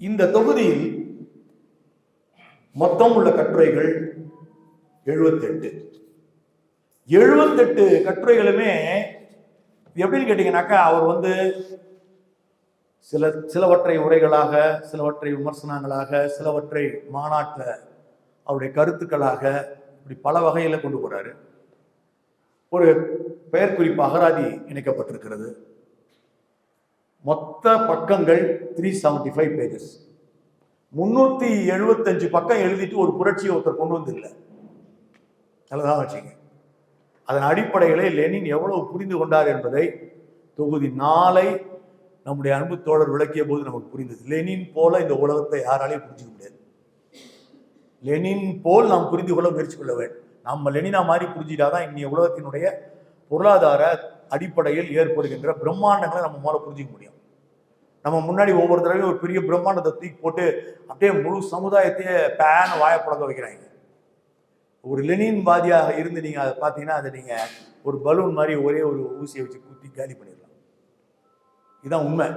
இந்த தொகுதியில் மொத்தம் உள்ள கட்டுரைகள் எழுபத்தெட்டு எழுபத்தெட்டு கட்டுரைகளுமே எப்படின்னு கேட்டிங்கனாக்கா அவர் வந்து சில சிலவற்றை உரைகளாக சிலவற்றை விமர்சனங்களாக சிலவற்றை மாநாட்டில் அவருடைய கருத்துக்களாக இப்படி பல வகையில் கொண்டு போறாரு. ஒரு பெயர் குறிப்பு அகராதி இணைக்கப்பட்டிருக்கிறது. மொத்த பக்கங்கள் த்ரீ செவன்டி ஃபைவ் பேஜஸ் முன்னூத்தி எழுபத்தஞ்சு பக்கம் எழுதிட்டு ஒரு புரட்சியை ஒருத்தர் கொண்டு வந்து இல்லை நல்லதாக வச்சுங்க. அதன் அடிப்படையிலே லெனின் எவ்வளவு புரிந்து கொண்டார் என்பதை தொகுதி நாளை நம்முடைய அன்பு தோழர் விளக்கிய போது நமக்கு புரிந்தது. லெனின் போல இந்த உலகத்தை யாராலையும் புரிஞ்சுக்க முடியாது. லெனின் போல் நாம் புரிந்து கொள்ள முயற்சி கொள்ள வேண்டும். நம்ம லெனினா மாதிரி புரிஞ்சிட்டாதான் இன்னைய உலகத்தினுடைய பொருளாதார அடிப்படையில் ஏற்படுகின்ற பிரம்மாண்டங்களை நம்ம முதல்ல புரிஞ்சிக்க முடியும். நம்ம முன்னாடி ஒவ்வொரு தடவையும் ஒரு பெரிய பிரம்மாண்டத்தை தூக்கி போட்டு அப்படியே முழு சமுதாயத்தையே பேன் வாயப்பழக்க வைக்கிறாங்க. ஒரு லெனின் வாதியாக இருந்து நீங்கள் அதை பார்த்தீங்கன்னா அதை நீங்கள் ஒரு பலூன் மாதிரி ஒரே ஒரு ஊசியை வச்சு குத்தி காலி பண்ணிடலாம். இதுதான் உண்மை.